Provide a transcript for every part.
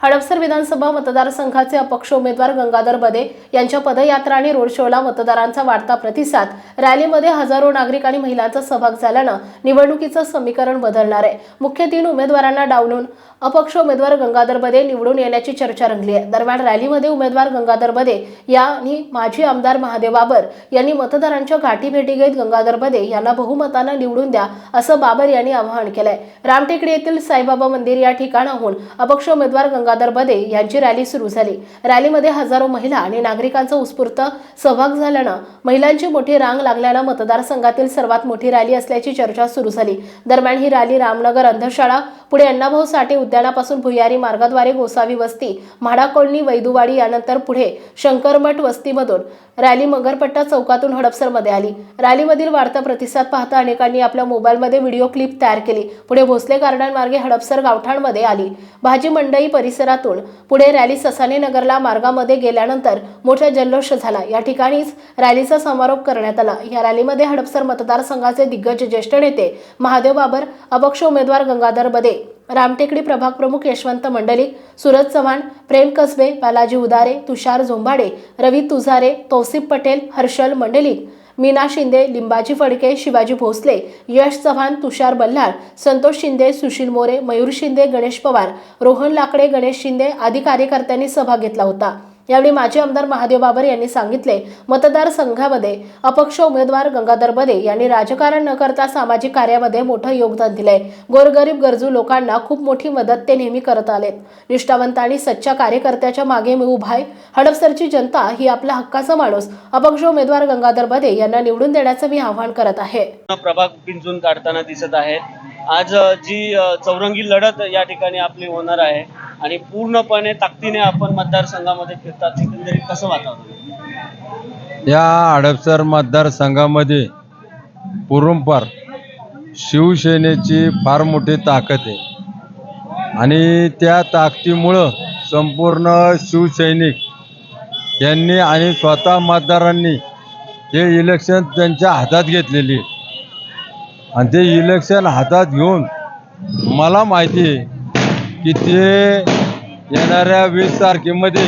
हडपसर विधानसभा मतदारसंघाचे अपक्ष उमेदवार गंगाधर बदे यांच्या पदयात्रा आणि रोड शोला मतदारांचा वाढता प्रतिसाद. रॅलीमध्ये हजारो नागरिक आणि महिलांचा सहभाग झाल्यानं निवडणुकीचं समीकरण बदलणार आहे. मुख्य तीन उमेदवारांना डावलून अपक्ष उमेदवार गंगाधर बदे निवडून येण्याची चर्चा रंगली आहे. दरम्यान रॅलीमध्ये उमेदवार गंगाधर बदे यांनी माजी आमदार महादेव बाबर यांनी मतदारांच्या गाठीभेटी घेत गंगाधर बदे यांना बहुमतानं निवडून द्या असं बाबर यांनी आवाहन केलंय. रामटेकडी येथील साईबाबा मंदिर या ठिकाणाहून अपक्ष उमेदवार गंगा गंगाधर बदे यांची रॅली सुरू झाली. रॅलीमध्ये हजारो महिला आणि नागरिकांचा उत्स्फूर्त सहभाग झाल्यानं महिलांची मोठी रांग लागल्यानं मतदारसंघातील सर्वात मोठी रॅली असल्याची चर्चा सुरू झाली. दरम्यान ही रॅली रामनगर अंधशाळा पुढे अण्णाभाऊ साठे उद्यानापासून भुयारी मार्गाद्वारे गोसावी वस्ती म्हाडा कॉलनी वैदुवाडी यानंतर पुढे शंकरमठ वस्तीमधून रॅली मगरपट्टा चौकातून हडपसरमध्ये आली. रॅलीमधील वाढता प्रतिसाद पाहता अनेकांनी आपल्या मोबाईलमध्ये व्हिडिओ क्लिप तयार केली. पुढे भोसले गार्डन मार्गे हडपसर गावठाणमध्ये आली. भाजी मंडई परिसरातून पुढे रॅली ससाने नगरला मार्गामध्ये गेल्यानंतर मोठा जल्लोष झाला. या ठिकाणीच रॅलीचा समारोप करण्यात आला. या रॅलीमध्ये हडपसर मतदारसंघाचे दिग्गज ज्येष्ठ नेते महादेव बाबर अपक्ष उमेदवार गंगाधर बदे रामटेकडी प्रभाग प्रमुख यशवंत मंडलिक सूरज चव्हाण प्रेम कसबे बालाजी उदारे तुषार झोंबाडे रवी तुझारे तौसिफ पटेल हर्षल मंडलिक मीना शिंदे लिंबाजी फडके शिवाजी भोसले यश चव्हाण तुषार बल्लाळ संतोष शिंदे सुशील मोरे मयूर शिंदे गणेश पवार रोहन लाकडे गणेश शिंदे आदी कार्यकर्त्यांनी सहभाग घेतला होता. यावेळी माजी आमदार महादेव बाबर यांनी सांगितले मतदारसंघामध्ये अपक्ष उमेदवार गंगाधर बदे यांनी राजकारण न करता सामाजिक कार्यामध्ये मोठं योगदान दिलंय. गोरगरीब गरजू लोकांना खूप मोठी मदत ते नेहमी करत आलेत. निष्ठावंत आणि सच्च्या कार्यकर्त्याच्या मागे मी उभा आहे. हडपसरची जनता ही आपला हक्काचा माणूस. अपक्ष उमेदवार गंगाधर बदे यांना निवडून देण्याचं मी आवाहन करत आहे. प्रभाग पिंजून काढताना दिसत आहेत. आज जी चौरंगी लढत या ठिकाणी आपली होणार आहे. आणि पूर्णपणे ताकदीने आपण मतदारसंघामध्ये फिरतात एकंदरीत कसं वातावरण? या हडपसर मतदारसंघामध्ये पुरुंपर शिवसेनेची फार मोठी ताकद आहे. आणि त्या ताकदीमुळं संपूर्ण शिवसैनिक यांनी आणि स्वतः मतदारांनी हे इलेक्शन त्यांच्या हातात घेतलेली आणि ते इलेक्शन हातात घेऊन मला माहिती आहे की ते येणाऱ्या वीस तारखेमध्ये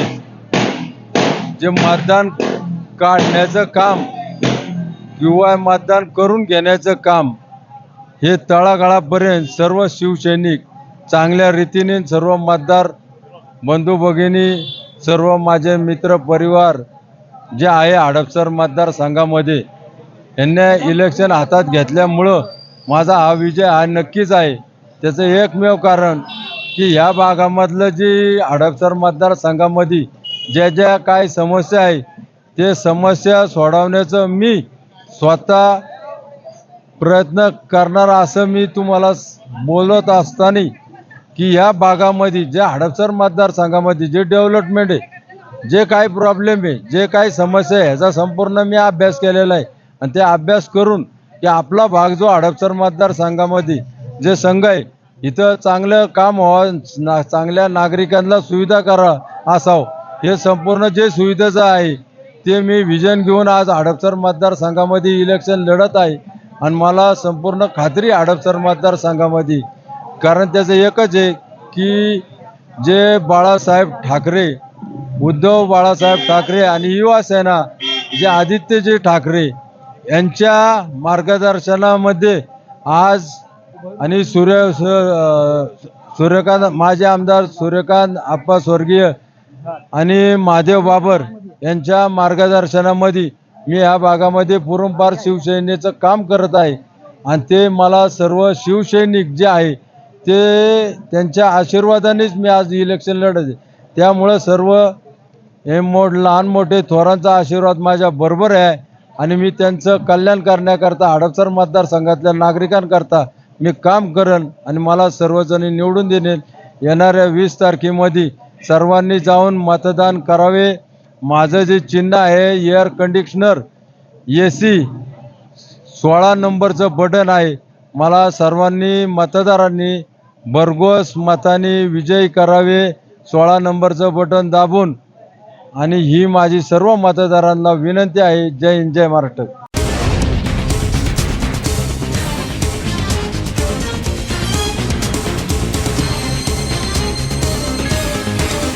जे मतदान काढण्याचं काम किंवा मतदान करून घेण्याचं काम हे तळागाळापर्यंत सर्व शिवसैनिक चांगल्या रीतीने सर्व मतदार बंधू भगिनी सर्व माझे मित्र परिवार जे आहे हडपसर मतदारसंघामध्ये यांनी इलेक्शन हातात घेतल्यामुळं माझा हा विजय हा नक्कीच आहे. त्याचं एकमेव कारण की ह्या भागामधलं जी हडपसर मतदारसंघामध्ये ज्या ज्या काय समस्या आहे ते समस्या सोडवण्याचं मी स्वतः प्रयत्न करणार असं मी तुम्हाला बोलत असताना की या भागामध्ये ज्या हडपसर मतदारसंघामध्ये जे डेव्हलपमेंट आहे जे काही प्रॉब्लेम आहे जे काही समस्या आहे ह्याचा संपूर्ण मी अभ्यास केलेला आहे. आणि ते अभ्यास करून की आपला भाग जो हडपसर मतदारसंघामध्ये जे संघ आहे इथं चांगलं काम व्हावं ना चांगल्या नागरिकांना सुविधा करा असावं. हे संपूर्ण जे सुविधेचं आहे ते मी विजन घेऊन आज हडपसर मतदारसंघामध्ये इलेक्शन लढत आहे. आणि मला संपूर्ण खात्री हडपसर मतदारसंघामध्ये. कारण त्याचं एकच आहे की जे बाळासाहेब ठाकरे उद्धव बाळासाहेब ठाकरे आणि युवासेना जे आदित्यजी ठाकरे यांच्या मार्गदर्शनामध्ये आज आणि सूर्य सूर्यकांत माझे आमदार सूर्यकांत आप्पा स्वर्गीय आणि महादेव बाबर यांच्या मार्गदर्शनामध्ये मी या भागामध्ये पूर्वपार शिवसेनेचं काम करत आहे. आणि ते मला सर्व शिवसैनिक जे आहे ते त्यांच्या आशीर्वादानेच मी आज इलेक्शन लढत आहे त्यामुळं सर्व हे मोठ लहान मोठे थोरांचा आशीर्वाद माझ्या बरोबर आहे. आणि मी त्यांचं कल्याण करण्याकरता हडपसर मतदारसंघातल्या नागरिकांकरता मी काम करेन आणि मला सर्वजणी निवडून देणे येणाऱ्या वीस तारखेमध्ये सर्वांनी जाऊन मतदान करावे. माझं जे चिन्ह आहे एअर कंडिशनर ए सी सोळा नंबरचं बटन आहे. मला सर्वांनी मतदारांनी भरघोस मताने विजयी करावे. सोळा नंबरचं बटन दाबून. आणि ही माझी सर्व मतदारांना विनंती आहे. जय हिंद जय महाराष्ट्र.